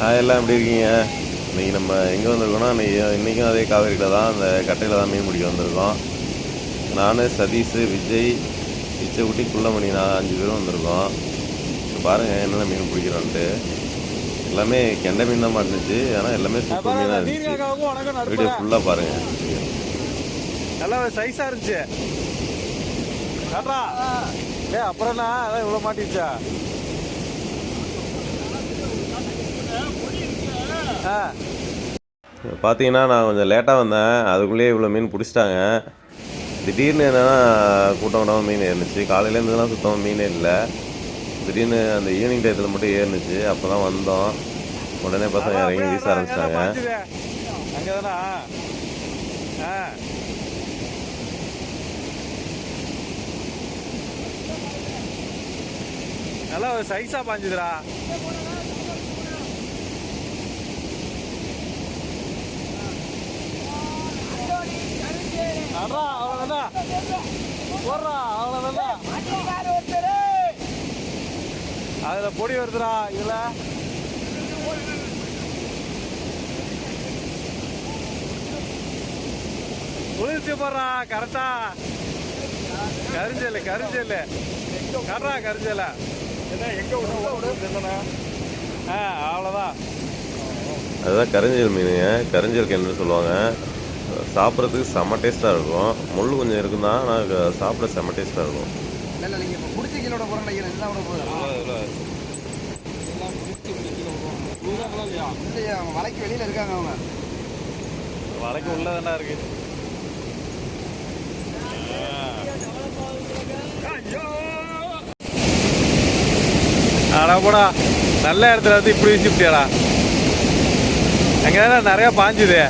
Hi எல்லாம் எப்படி இருக்கீங்க? இன்றைக்கி நம்ம எங்கே வந்திருக்கோம்னா இன்னைக்கு இன்றைக்கும் அதே காவேரியில் தான் அந்த கட்டையில் தான் மீன் பிடிக்க வந்திருக்கோம். நான் சதீஷ் விஜய் இச்சக்குட்டி குள்ளமணி நான் அஞ்சு பேரும் வந்திருக்கோம். பாருங்கள் என்னென்ன மீன் பிடிக்கிறோன்ட்டு. எல்லாமே கெண்டை மீன் தான் மாட்டுச்சு ஆனால் எல்லாமே சூப்பர் மீனாக இருந்துச்சு. வீடியோ ஃபுல்லாக பாருங்கள் நல்லா சைஸா இருந்துச்சு. அப்புறம்னா அதான் இவ்வளோ மாட்டிச்சா? பார்த்தீங்கன்னா நான் கொஞ்சம் லேட்டாக வந்தேன். அதுக்குள்ளேயே இவ்வளோ மீன் பிடிச்சிட்டாங்க. திடீர்னு என்னன்னா கூட்டம் கூட்டமாக மீன் ஏறுனுச்சு. காலையிலேருந்துலாம் சுத்தமாக மீனே இல்லை. திடீர்னு அந்த ஈவினிங் டயத்தில் மட்டும் ஏறுனுச்சு. அப்போ தான் வந்தோம். உடனே பசங்க இறங்கி வீச ஆரம்பிச்சிட்டாங்க. நல்லா ஒரு சைஸா பாஞ்சுதுடா. அடா அவ்வளோதான் போடுறா அவ்வளோதான் அதில் பொடி வருதுடா இதில். குளிர்ச்சி போடுறா கரெக்டா கரிஞ்சல் கரிஞ்சல் கர்றா கரிஞ்சல ஆ அவ்வளோதான் அதுதான் கரிஞ்சல் மீனுங்க. கரிஞ்சல் கிணறு சொல்லுவாங்க. சாப்பிட்றதுக்கு செம்ம டேஸ்ட்டாக இருக்கும். முள் கொஞ்சம் இருக்கும் தான் ஆனால் சாப்பிட செம்ம டேஸ்ட்டாக இருக்கும். இல்ல இப்ப புடிச்ச விட இல்லையா? அவங்க வலைக்கு வெளியில இருக்காங்க அவங்க. வலைக்கு உள்ளதாண்டா இருக்கு. அடா போடா. நல்ல இடத்துல வந்து இப்படி வீசிட்டியாடா அங்கே நிறைய பாஞ்சுது.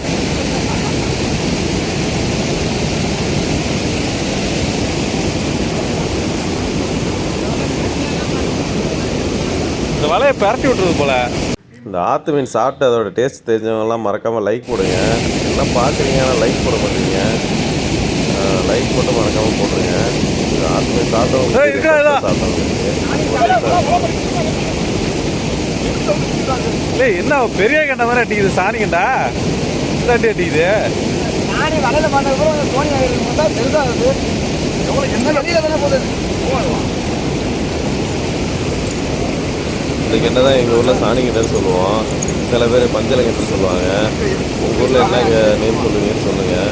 இந்த வலையை பரட்டி விட்டுறது போல. இந்த ஆத்து மீன் சாப்பிட்டு அதோட டேஸ்ட் தெரிஞ்சவங்கலாம் மறக்காமல் லைக் போடுங்க. எல்லாம் பார்க்குறீங்க? ஆனால் லைக் போட மாட்டீங்க. லைக் மட்டும் மறக்காமல் போட்டுருங்க. இந்த ஆத்து மீன் சாப்பிட்டவங்க ஏய் என்ன பெரிய கண்ட மாதிரி அடிக்குது? சாணி கண்டா? இந்த அடி அடிக்குது? நானே வலையில பண்ணது கூட அந்த தோணி ஆயிருக்கு தான் பெருசா இருக்கு. எவ்வளவு என்ன வெளியில தானே போகுது? இந்த கிட்ட தான் எங்கள் ஊரில் சாணி கிட்டன்னு சொல்லுவோம். சில பேர் பஞ்சலை கிட்ட சொல்லுவாங்க. உங்கள் ஊரில் என்ன நேம் சொல்லுவீங்கன்னு சொல்லுங்கள்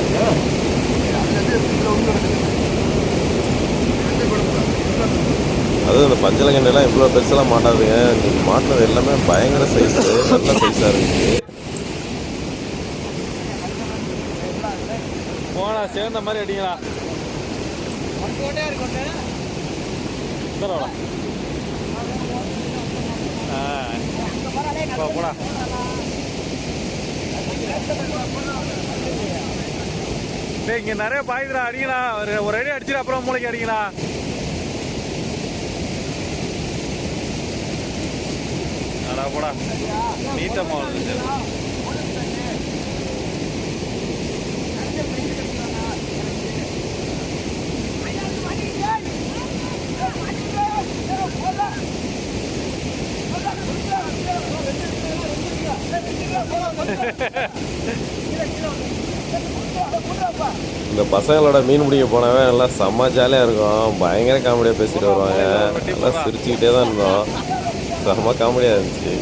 இருக்குது. அதுவும் இந்த பஞ்சலை கண்டையெல்லாம் இவ்வளோ பெருசெல்லாம் மாட்டாதுங்க. நீங்கள் மாட்டினது எல்லாமே பயங்கர சைஸு நல்ல சைஸாக இருந்துச்சு போனா சேர்ந்த மாதிரி அடிங்களா இந்தடா. ஆ போடா. டேய் இங்க நிறைய பாயுதுடா அடிங்களா ஒரு ஒரு அடி அடிச்சுட்டு அப்புறம் மூளைக்கு அடிங்களா அடா போடா. நீட்டமா வந்துச்சு இந்த பசங்களோட மீன் பிடிக்க போனவன் நல்லா செம்ம ஜாலியாக இருக்கும். பயங்கர காமெடியாக பேசிட்டு வருவாங்க. நல்லா சிரிச்சுக்கிட்டே தான் இருந்தோம். செம்ம காமெடியாக இருந்துச்சு.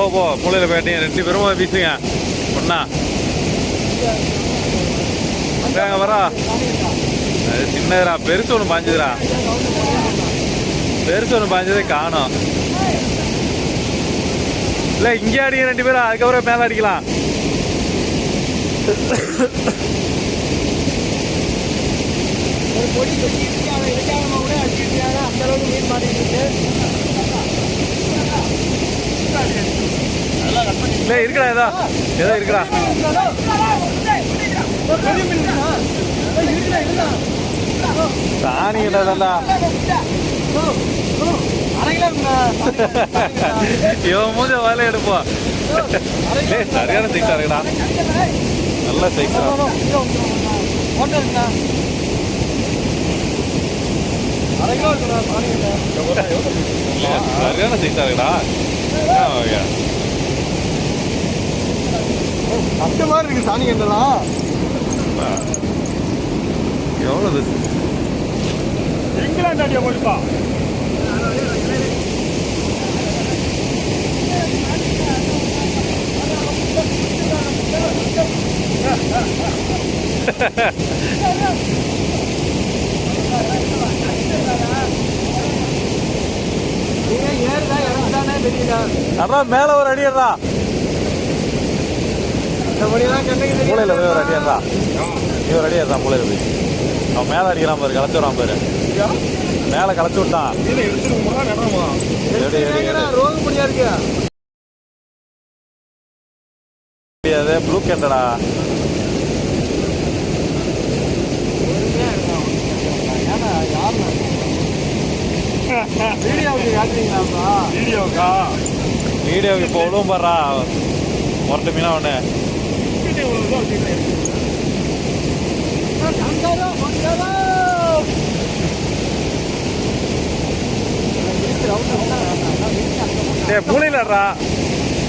போ போ மூலையில் போயிட்டீங்க ரெண்டு பேரும் வீசுங்க ஒன்னா அங்க வரா. அது சின்னதுரா பெருசு ஒன்று பாஞ்சுதுடா. பெருசு ஒன்று பாஞ்சதே காணோம். இல்லை இங்கே அடிங்க ரெண்டு பேரும் அதுக்கப்புறம் மேலே அடிக்கலாம். ஒரு கட்டிட்டு அவன் எடுக்காம கூட அடிச்சிட்டு அந்த அளவுக்கு மீன் மாட்டிட்டு இருக்கு. இல்லை இருக்குடா ஏதோ? ஏதோ இருக்குடா? சாணி கிலோ இவன் மூஞ்ச வேலை எடுப்போம் சரியான சைஸா இருக்குடா. நல்ல சைஸா சரியான சைஸா இருக்குடா. அந்த மாதிரி இருக்கு சாணி கண்டெல்லாம். எவ்வளவு? இங்கிலாந்து அடியா தெரியல அதான் மேல ஒரு அடி மூளையில போய் ஒரு அடி இருந்தா. நீ ஒரு அடி இருந்தா மூளையில போய். அவன் மேல அடிக்கிறான் பாரு களைச்சு வரான் பாரு. மேல களைச்சு விட்டான். முடியாது ப்ளூ கேண்டடா வீடியோவுக்கு காட்டுறீங்களாப்பா? வீடியோக்கா வீடியோக்கு இப்போ விழுவும் பாடுறா முரட்டு மீனா ஒன்று டேய் மூளையிலடா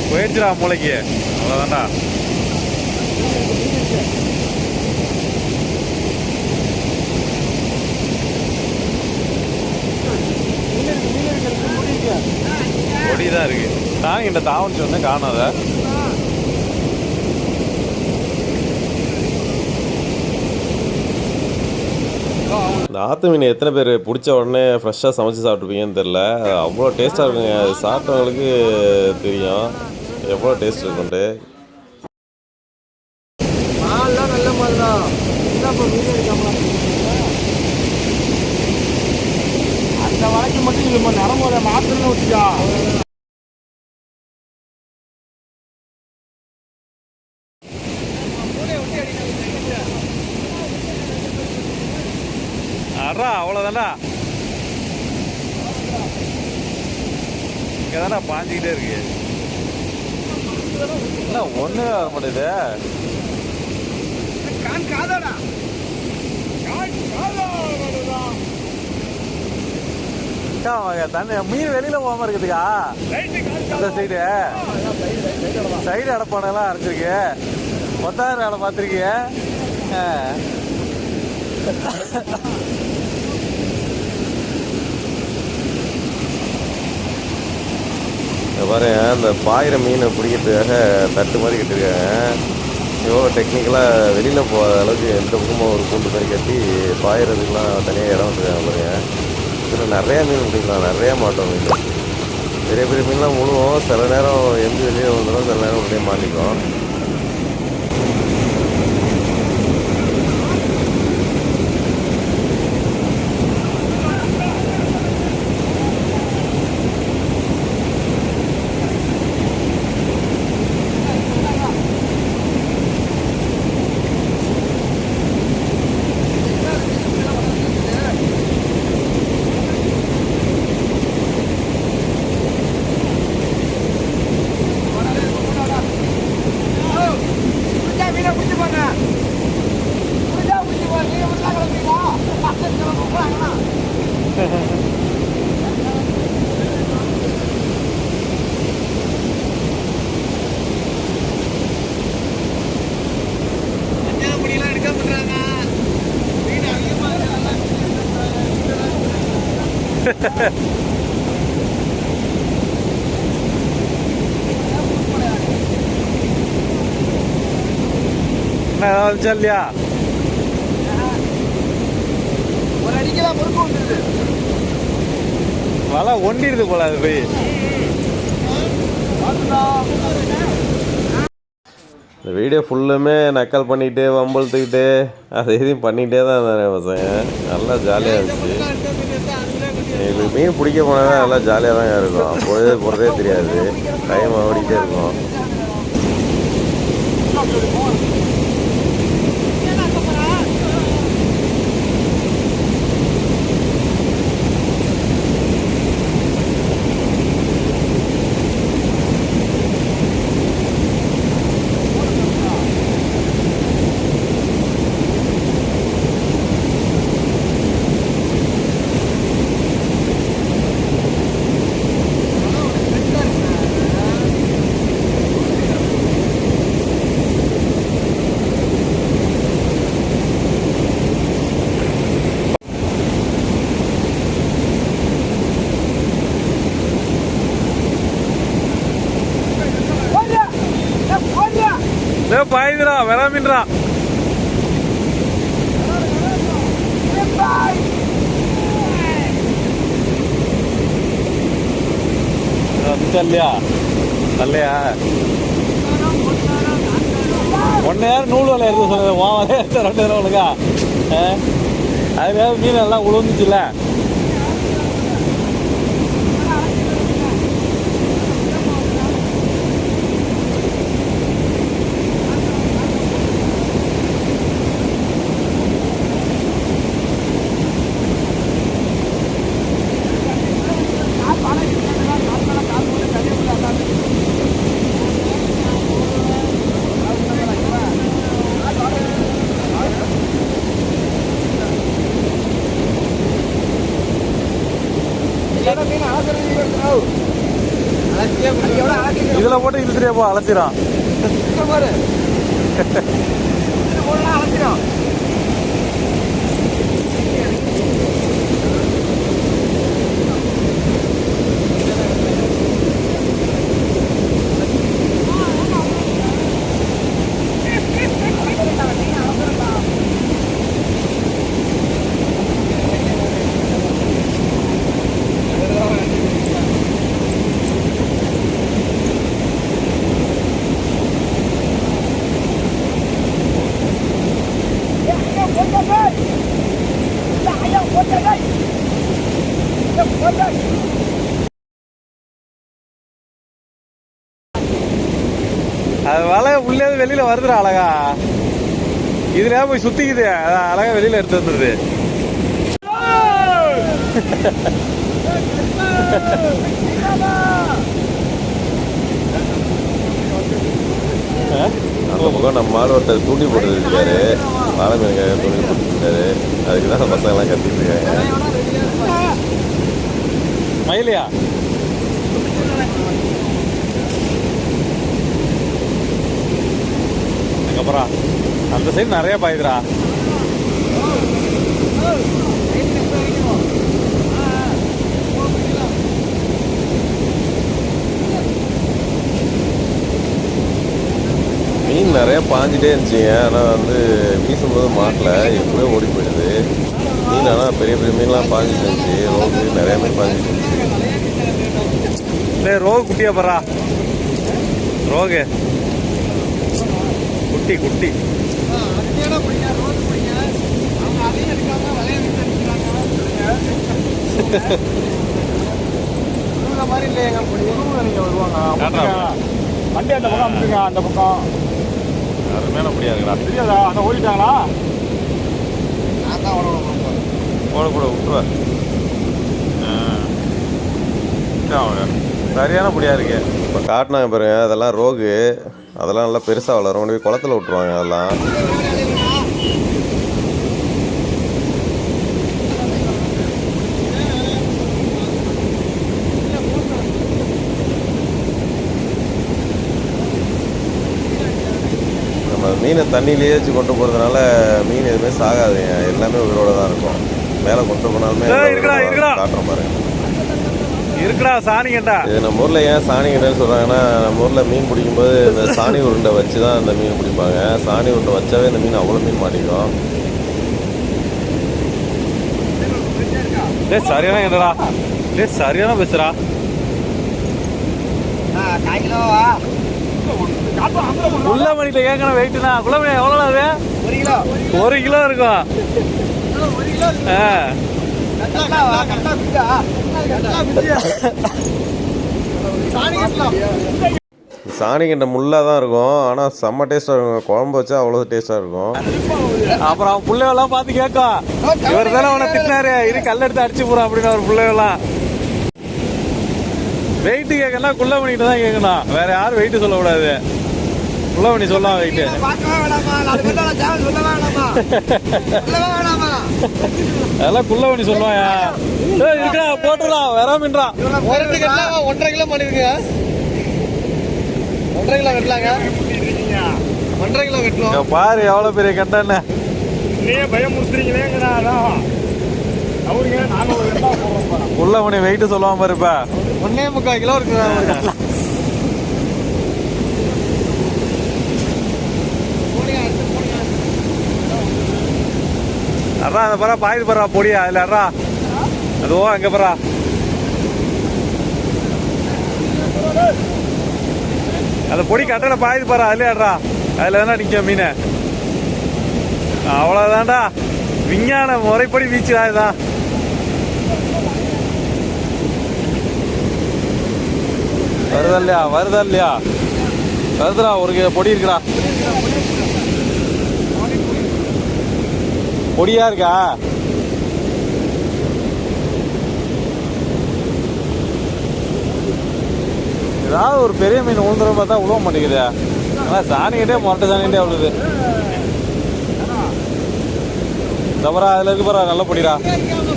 போயிடுச்சுடா மூளைக்கு. அவ்வளோதான்டா பொடி தான் இருக்கு. நான் இந்த தாவணி சொன்னேன் காணாத இந்த ஆத்து மீன் எத்தனை பேர் பிடிச்ச உடனே ஃப்ரெஷ்ஷாக சமைச்சு சாப்பிட்ருப்பீங்கன்னு தெரில அவ்வளோ டேஸ்ட்டாக இருக்குங்க. சாப்பிட்டவங்களுக்கு தெரியும். எவ்வளோ டேஸ்ட் இருக்குன்ட்டு மால்லாம் நல்ல மால் தான் என்னப்பா வீடியோ எடுக்காமலாம் அந்த வழக்கு மட்டும் இது நரம்போத மாத்திரன்னு வச்சுக்கா அடா அவ்வளோதான்டா இங்கே தானே பாஞ்சிக்கிட்டே இருக்கு என்ன ஒன்றுமே வர மாட்டேது கான் தண்ணி மீன் வெளியில போகாம இருக்குதுக்கா இந்த சைடு சைடு அடப்பானெல்லாம் அரைச்சிருக்கு. பத்தாயிரம் அடை பார்த்துருக்கீங்க பாருங்க இந்த பாயிர மீனை பிடிக்கிறதுக்காக தட்டு மாதிரி கட்டிருக்காங்க. எவ்வளோ டெக்னிக்கலாக வெளியில் போகாத அளவுக்கு எந்த பக்கமும் ஒரு கூண்டு மாதிரி கட்டி பாயிறதுக்கெலாம் தனியாக இடம் விட்டுருக்காங்க பாருங்க. இதில் நிறையா மீன் பிடிக்கலாம் நிறையா மாட்டோம் மீன். பெரிய பெரிய மீன்லாம் முழுவோம் சில நேரம் எந்த வெளியே வந்துடும் சில நேரம் அப்படியே மாட்டிக்கும் வந்துச்சா இல்லையா வலை ஒண்டிடுது போல அது போய். இந்த வீடியோ ஃபுல்லுமே நக்கல் பண்ணிகிட்டு வம்பழுத்துக்கிட்டு அதை எதையும் பண்ணிகிட்டே தான் இருந்தேன் பசங்க. நல்லா ஜாலியாக இருந்துச்சு. எனக்கு மீன் பிடிக்க போனால் நல்லா ஜாலியாக தான் இருக்கும். பொழுது போகிறதே தெரியாது. டைம் ஓடிக்கிட்டே இருக்கும். ஏ பாயுதுடா வெறா ஒன் ஏய், ஒன்னு நேரம் நூல் வலை எடுத்து சொல்லுங்க வா வலையை எடுத்து ரெண்டு நேரம் உனக்கா அது மீன் எல்லாம் உளுந்துச்சுல்ல இல்லைன்னா மீன் அலசுறது இருக்கணும். அது எவ்வளோ அலசிட்டு இதுல போட்டு இழுத்துட்டே போ அழைச்சிடும் இருக்க பாரு. இது போனா அலசிடும். ஏய், ஐயா, போட்டா பாய். இல்ல, ஐயா, போட்டா பாய். இல்ல, போட்டா. அது உள்ளே வெளியில வருதுடா அழகா. இதுல போய் சுத்திக்குது? அழகா வெளியில எடுத்து வந்துருது? அந்த பக்கம் நம்ம மாடு ஒருத்தர் தூண்டி போட்டு இருக்காரு வாழை மீனுக்காக தூண்டி போட்டுருக்காரு. அதுக்கு தான் பசங்கள்லாம் கத்திட்டு இருக்காங்க. மயிலையா? அதுக்கப்புறம் அந்த சைடு நிறைய பாயுதுடா. மீன் நிறைய பாஞ்சிட்டே இருந்துச்சுங்க ஆனால் வந்து வீசும்போது மாட்டல எப்படியோ ஓடி போயிடுது. மீன் ஆனால் பெரிய பெரிய மீன்லாம் பாஞ்சிட்டு இருந்துச்சு ரோகு நிறைய மீன் பாஞ்சிட்டு இருந்துச்சு. டேய் ரோகு குட்டியா பரா. ரோகு குட்டி குட்டி அதையோட பிடிங்க, ரோடு பிடிங்க. அவங்க அதையும் எடுக்காம வலையை விட்டு அடிக்கிறாங்க. சொல்லுங்க. உருவுற மாதிரி இல்லையேங்க பொடி. உருவுற நீங்க வருவாங்க. வண்டி அந்த பக்கம் அமுக்குங்க, அந்த பக்கம். அருமையான முடியா இருக்குடா தெரியாதா? அந்த ஓடிட்டாங்களா? நான் தான் போட போட விட்டுருவா சரியான முடியா இருக்கு. இப்போ காட்டினாங்க பாருங்க அதெல்லாம் ரோகு. அதெல்லாம் நல்லா பெருசாக வளரும். கொண்டு போய் குளத்துல விட்டுருவாங்க அதெல்லாம். நம்ம மீனை தண்ணியிலேயே வச்சு கொண்டு போகிறதுனால மீன் எதுவுமே சாகாதுங்க. எல்லாமே உயிரோட தான் இருக்கும். மேலே கொண்டு போனாலுமே. காட்டுற பாருங்க. இருக்குடா சாணிங்கண்டா இது நம்ம ஊரில் ஏன் சாணி கட்டைன்னு சொல்கிறாங்கன்னா நம்ம ஊரில் மீன் பிடிக்கும்போது இந்த சாணி உருண்டை வச்சு தான் அந்த மீன் பிடிப்பாங்க. சாணி உருண்டை வச்சாவே இந்த மீன் அவ்வளோ மீன் மாட்டிக்கும். டேய் சரியான என்னடா டே சரியான பேசுறா ஆ, கால் கிலோவா உள்ள மணிட்ட கேட்கணும் வெயிட்டுனா உள்ள மணி எவ்வளோ ஒரு கிலோ. ஒரு கிலோ இருக்கும். ஆ. சாணிக்கிட்ட முள்ளாக தான் இருக்கும். ஆனால் செம்ம டேஸ்ட்டாக இருக்கும். குழம்பு வச்சா அவ்வளோ டேஸ்ட்டாக இருக்கும். அப்புறம் அவன் பிள்ளைவெல்லாம் பார்த்து கேட்கும் இவர் தானே அவனை திட்டினாரு. இரு கல் எடுத்து அடிச்சு போறான் அப்படின்னு அவர் பிள்ளைவெல்லாம் வெயிட் கேட்கலாம் குள்ளமணிட்டு தான் கேட்கணும். வேற யாரும் வெயிட் சொல்லக்கூடாது. குள்ளமணி சொல்லலாம் வெயிட் அதெல்லாம் குள்ளமணி சொல்லுவாயா? இருக்கா போட்டுடலாம் வேற மீன்றா ஒரு கட்டலாம் ஒன்றரை கிலோ பண்ணிருங்க. ஒன்றரை கிலோ கட்டலாங்க ஒன்றரை கிலோ கட்டலாம் பாரு எவ்வளவு பெரிய கட்டன்னு. நீங்க பயமுறுத்துறீங்களேங்கிறா அதான். அவருங்க நாங்க ஒரு ரெண்டா போடுறோம்ப்பா குள்ளமணி வெயிட் சொல்லுவான் பாரு இப்ப. ஒன்னே முக்கால் கிலோ இருக்கு அறா அந்த பரா பாயுது பரா பொடியா அதுல அறா அதுவோ அங்க பரா அந்த பொடி கட்டட பாயுது பாரா அதுல அறா அதுல தானே நிக்க மீன். அவ்வளவுதான்டா. விஞ்ஞான முறைப்படி வீச்சு தான் வருதா இல்லையா? வருதா இல்லையா? வருதுடா ஒரு பொடி இருக்குடா. பொடியா இருக்கா? ஏதாவது ஒரு பெரிய மீன் உழுந்துரும் பார்த்தா உழுவ மாட்டேங்குது. ஆனால் சாணிக்கிட்டே மொட்டை சாணிக்கிட்டே உழுது. தவறா அதில் இருக்கு பாரு நல்ல பொடிடா.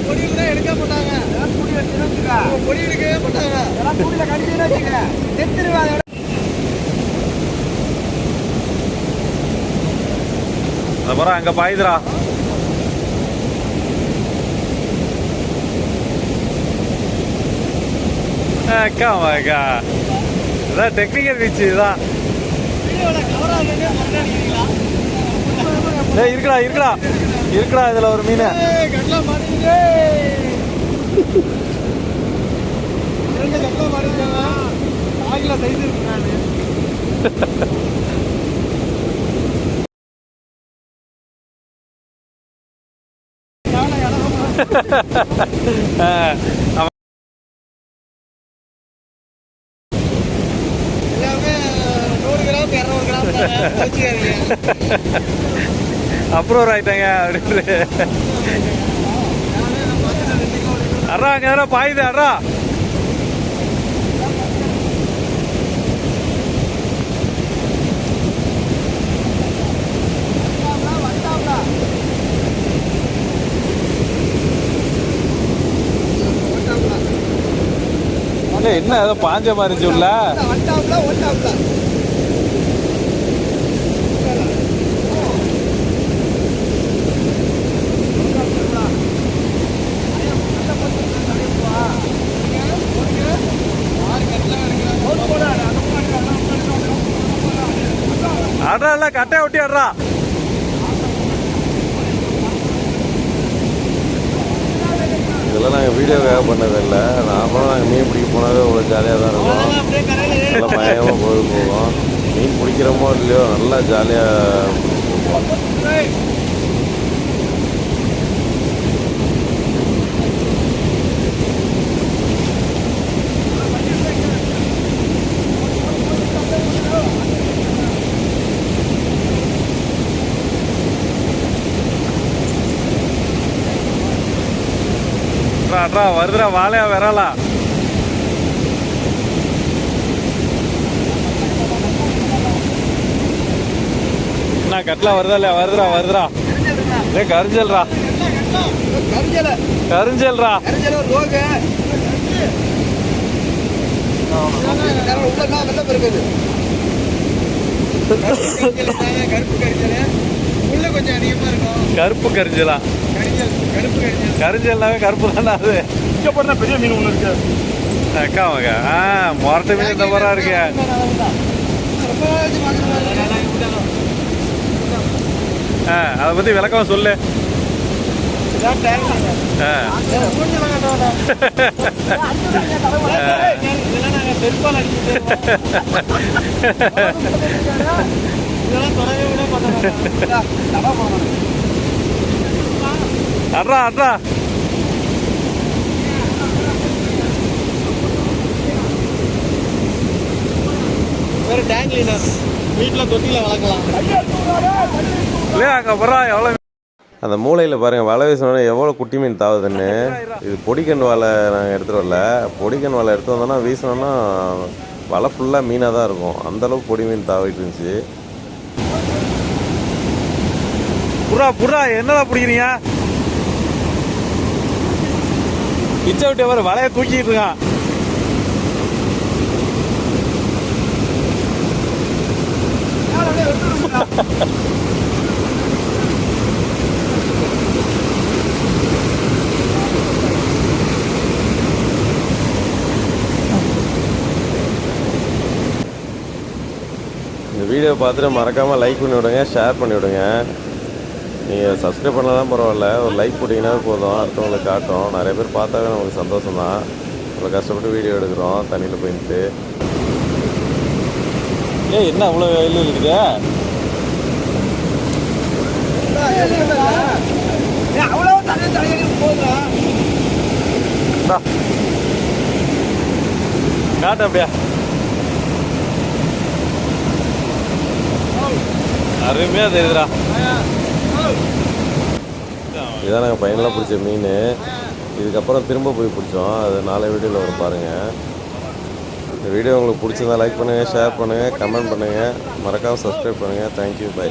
பொடி கூட எடுக்க மாட்டாங்க பொடி எடுக்கவே மாட்டாங்க பொடியில கடிச்சு வச்சுக்க செத்துருவாங்க அந்த பாரா அங்கே பாயுதுடா அக்கா. அக்கா டெக்னிக்கல் பீச் இதுதான். ஏய் இருக்குடா இருக்குடா. இருக்குடா இதுல ஒரு மீன். கட்டலாம் மாட்டேங்குது ரெண்டு கட்டலாம் மாட்டேங்கிறாங்க ஆகில சைஸ் இருக்கு நான் எல்லாமே நூறு கிராம் இரநூறு கிராம் வச்சுக்காதீங்க அப்ரூவர் ஆயிட்டாங்க அப்படின்னு. அறா அங்க யாரோ பாயுது அறா என்ன ஏதோ பாஞ்ச மாதிரி இருந்துச்சு உள்ள? கட்டையை ஒட்டி அட்ரா இதெல்லாம் நாங்கள் வீடியோக்காக பண்ணதில்லை. நாமளும் நாங்கள் மீன் பிடிக்க போனாவே அவ்வளோ ஜாலியாக தான் இருக்கும். நல்லா பயங்கரமாக போய் போவோம் மீன் பிடிக்கிறோமோ இல்லையோ நல்லா ஜாலியாக அட்ரா, அட்ரா வருதுடா வாழையா விரலா. என்ன கட்லா வருதா இல்லையா? வருதுடா வருதுடா. ஏ கரிஞ்சல்ரா. கரிஞ்சல. கரிஞ்சல்ரா கருப்பு கரிஞ்சல்? அதிகமா இருக்கும் கருப்பு தானே அது? இங்க போனா பெரிய மீன் ஒண்ணு இருக்கு. அக்கா மக ஆ மொரட்டு மீன் இந்த மாதிரி இருக்கு. ஆ அதை பத்தி விளக்கம் சொல்லு. ஆ. அட்ரா அட்ரா. வீட்டில் தொட்டியில் வளர்க்கலாம். இல்லையா அங்கே அப்புறம் எவ்வளோ அந்த மூலையில் பாருங்கள் வலை வீசினோடனே எவ்வளோ குட்டி மீன் தாவுதுன்னு. இது பொடிக்கன் வலை நாங்கள் எடுத்துகிட்டு வரல. பொடிக்கன் வலை எடுத்து வந்தோன்னா வீசினோன்னா வலை ஃபுல்லாக மீனாக தான் இருக்கும். அந்தளவுக்கு பொடி மீன் தாவிட்டு இருந்துச்சு. புறா புறா என்னடா பிடிக்கிறீங்க? பிச்சை விட்டு வர வலைய தூக்கிட்டு இருக்கான். இந்த வீடியோ பார்த்துட்டு மறக்காமல் லைக் பண்ணி விடுங்க ஷேர் பண்ணி விடுங்க. நீங்கள் சப்ஸ்கிரைப் பண்ணலாம் பரவாயில்ல. ஒரு லைக் போட்டிங்கன்னா போதும். அடுத்தவங்களுக்கு காட்டும். நிறைய பேர் பார்த்தாவே நமக்கு சந்தோஷம் தான் இவ்வளோ கஷ்டப்பட்டு வீடியோ எடுக்கிறோம். தண்ணியில் போயிட்டு. ஏய் என்ன அவ்வளோ வெயில் இருக்குது அவ்வளவு காட்டு அப்படியா. அருமையா தெரியுதுடா. இதான் நாங்கள் பையனில் பிடிச்ச மீன். இதுக்கப்புறம் திரும்ப போய் பிடிச்சோம். அது நாளை வீடியோவில் வரும் பாருங்கள் இந்த வீடியோ உங்களுக்கு பிடிச்சிருந்தா லைக் பண்ணுங்கள் ஷேர் பண்ணுங்கள் கமெண்ட் பண்ணுங்கள் மறக்காமல் சப்ஸ்கிரைப் பண்ணுங்கள் தேங்க்யூ பை